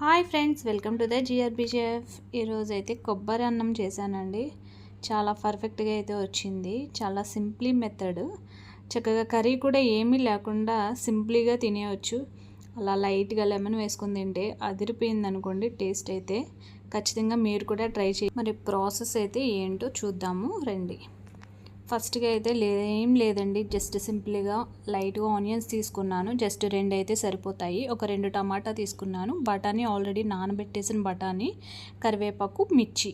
Hi friends welcome to the GRBGF ఈరోజు అయితే కొబ్బరి అన్నం చేశానండి. చాలా పర్ఫెక్ట్గా అయితే వచ్చింది. చాలా సింప్లీ మెథడ్. చక్కగా కర్రీ కూడా ఏమీ లేకుండా సింప్లీగా తినేయచ్చు. అలా లైట్గా లెమన్ వేసుకుని తింటే అదిరిపోయింది అనుకోండి టేస్ట్ అయితే. ఖచ్చితంగా మీరు కూడా ట్రై చేయండి. మరి ప్రాసెస్ అయితే ఏంటో చూద్దాము. రండి. ఫస్ట్గా అయితే లేదేం లేదండి. జస్ట్ సింపుల్గా లైట్గా ఆనియన్స్ తీసుకున్నాను. జస్ట్ రెండు అయితే సరిపోతాయి. ఒక రెండు టమాటా తీసుకున్నాను. బఠానీ ఆల్రెడీ నానబెట్టేసిన బఠానీ కరివేపాకు మిర్చి.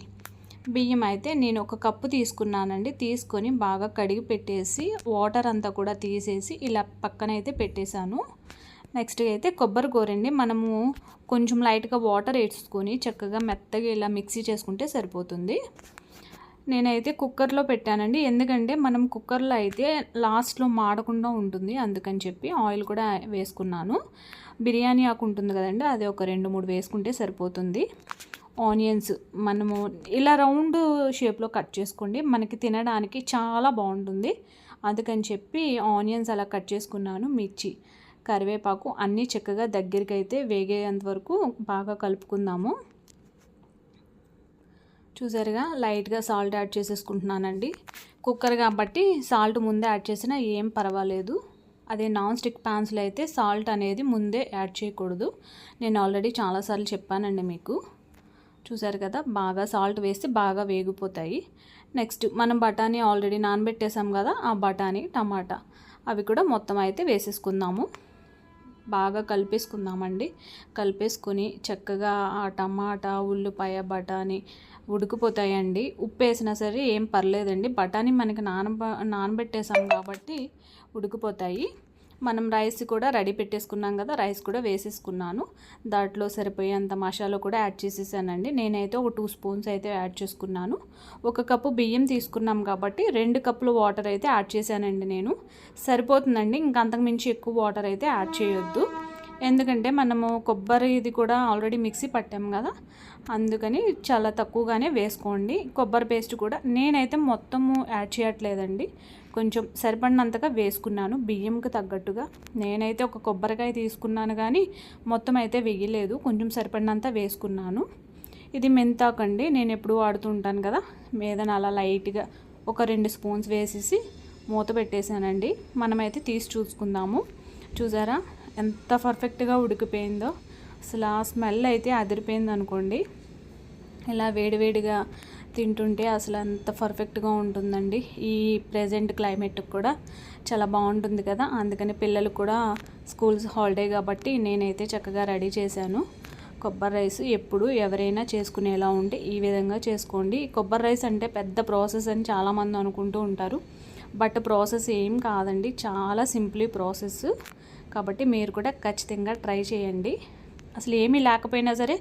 బియ్యం అయితే నేను ఒక కప్పు తీసుకున్నానండి. తీసుకొని బాగా కడిగి పెట్టేసి వాటర్ అంతా కూడా తీసేసి ఇలా పక్కన అయితే పెట్టేశాను. నెక్స్ట్ అయితే కొబ్బరి కూరండి మనము కొంచెం లైట్గా వాటర్ వేసుకొని చక్కగా మెత్తగా ఇలా మిక్సీ చేసుకుంటే సరిపోతుంది. నేనైతే కుక్కర్లో పెట్టానండి. ఎందుకంటే మనం కుక్కర్లో అయితే లాస్ట్లో మాడకుండా ఉంటుంది. అందుకని చెప్పి ఆయిల్ కూడా వేసుకున్నాను. బిర్యానీ ఆకు ఉంటుంది కదండి అది ఒక రెండు మూడు వేసుకుంటే సరిపోతుంది. ఆనియన్స్ మనము ఇలా రౌండ్ షేప్లో కట్ చేసుకోండి. మనకి తినడానికి చాలా బాగుంటుంది. అందుకని చెప్పి ఆనియన్స్ అలా కట్ చేసుకున్నాను. మిర్చి కరివేపాకు అన్నీ చక్కగా దగ్గరికి అయితే వేగేంత వరకు బాగా కలుపుకుందాము. చూసారుగా లైట్గా సాల్ట్ యాడ్ చేసేసుకుంటున్నానండి. కుక్కర్ కాబట్టి సాల్ట్ ముందే యాడ్ చేసినా ఏం పర్వాలేదు. అదే నాన్ స్టిక్ ప్యాన్స్లో అయితే సాల్ట్ అనేది ముందే యాడ్ చేయకూడదు. నేను ఆల్రెడీ చాలాసార్లు చెప్పానండి మీకు. చూసారు కదా బాగా సాల్ట్ వేస్తే బాగా వేగిపోతాయి. నెక్స్ట్ మనం బఠానీ ఆల్రెడీ నానబెట్టేసాం కదా ఆ బఠానీ టమాటా అవి కూడా మొత్తం అయితే వేసేసుకుందాము. బాగా కలిపేసుకుందామండి. కలిపేసుకొని చక్కగా ఆ టమాటా ఉల్లిపాయ బఠానీ ఉడికిపోతాయండి. ఉప్పు వేసినా సరే ఏం పర్లేదండి. బఠానీ మనకి నాన నానబెట్టేసాం కాబట్టి ఉడికిపోతాయి. మనం రైస్ కూడా రెడీ పెట్టేసుకున్నాం కదా రైస్ కూడా వేసేసుకున్నాను. దాంట్లో సరిపోయేంత మసాలా కూడా యాడ్ చేసేసానండి. నేనైతే ఒక టూ స్పూన్స్ అయితే యాడ్ చేసుకున్నాను. ఒక కప్పు బియ్యం తీసుకున్నాం కాబట్టి రెండు కప్పులు వాటర్ అయితే యాడ్ చేశానండి నేను. సరిపోతుందండి ఇంకంతకు మించి ఎక్కువ వాటర్ అయితే యాడ్ చేయొద్దు. ఎందుకంటే మనము కొబ్బరి ఇది కూడా ఆల్రెడీ మిక్సీ పట్టాము కదా. అందుకని చాలా తక్కువగానే వేసుకోండి. కొబ్బరి పేస్ట్ కూడా నేనైతే మొత్తము యాడ్ చేయట్లేదండి. కొంచెం సరిపడినంతగా వేసుకున్నాను బియ్యంకి తగ్గట్టుగా. నేనైతే ఒక కొబ్బరికాయ తీసుకున్నాను కానీ మొత్తం అయితే వేయలేదు. కొంచెం సరిపడినంత వేసుకున్నాను. ఇది మెంతాకండి నేను ఎప్పుడు వాడుతూ ఉంటాను కదా. మీదన అలా లైట్గా ఒక రెండు స్పూన్స్ వేసేసి మూత పెట్టేశానండి. మనమైతే తీసి చూసుకుందాము. చూసారా? ఎంత పర్ఫెక్ట్గా ఉడికిపోయిందో. అసలు ఆ స్మెల్ అయితే అదిరిపోయింది అనుకోండి. ఇలా వేడివేడిగా తింటుంటే అసలు అంత పర్ఫెక్ట్గా ఉంటుందండి. ఈ ప్రజెంట్ క్లైమేట్ కూడా చాలా బాగుంటుంది కదా. అందుకని పిల్లలు కూడా స్కూల్స్ హాలిడే కాబట్టి నేనైతే చక్కగా రెడీ చేశాను. కొబ్బరి రైస్ ఎప్పుడు ఎవరైనా చేసుకునేలా ఉంటే ఈ విధంగా చేసుకోండి. కొబ్బరి రైస్ అంటే పెద్ద ప్రాసెస్ అని చాలామంది అనుకుంటూ ఉంటారు. బట్ ప్రాసెస్ ఏం కాదండి. చాలా సింప్లీ ప్రాసెస్ కాబట్టి మీరు కూడా ఖచ్చితంగా ట్రై చేయండి. అసలు ఏమీ లేకపోయినా సరే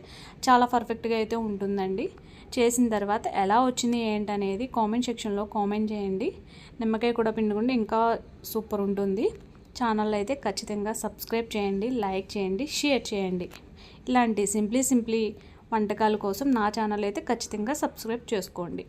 చాలా పర్ఫెక్ట్గా అయితే ఉంటుందండి. చేసిన తర్వాత ఎలా వచ్చింది ఏంటనేది కామెంట్ సెక్షన్లో కామెంట్ చేయండి. నిమ్మకాయ కూడా పిండుకుంటే ఇంకా సూపర్ ఉంటుంది. ఛానల్ అయితే ఖచ్చితంగా సబ్స్క్రైబ్ చేయండి లైక్ చేయండి షేర్ చేయండి. ఇలాంటి సింప్లీ సింప్లీ వంటకాల కోసం నా ఛానల్ అయితే ఖచ్చితంగా సబ్స్క్రైబ్ చేసుకోండి.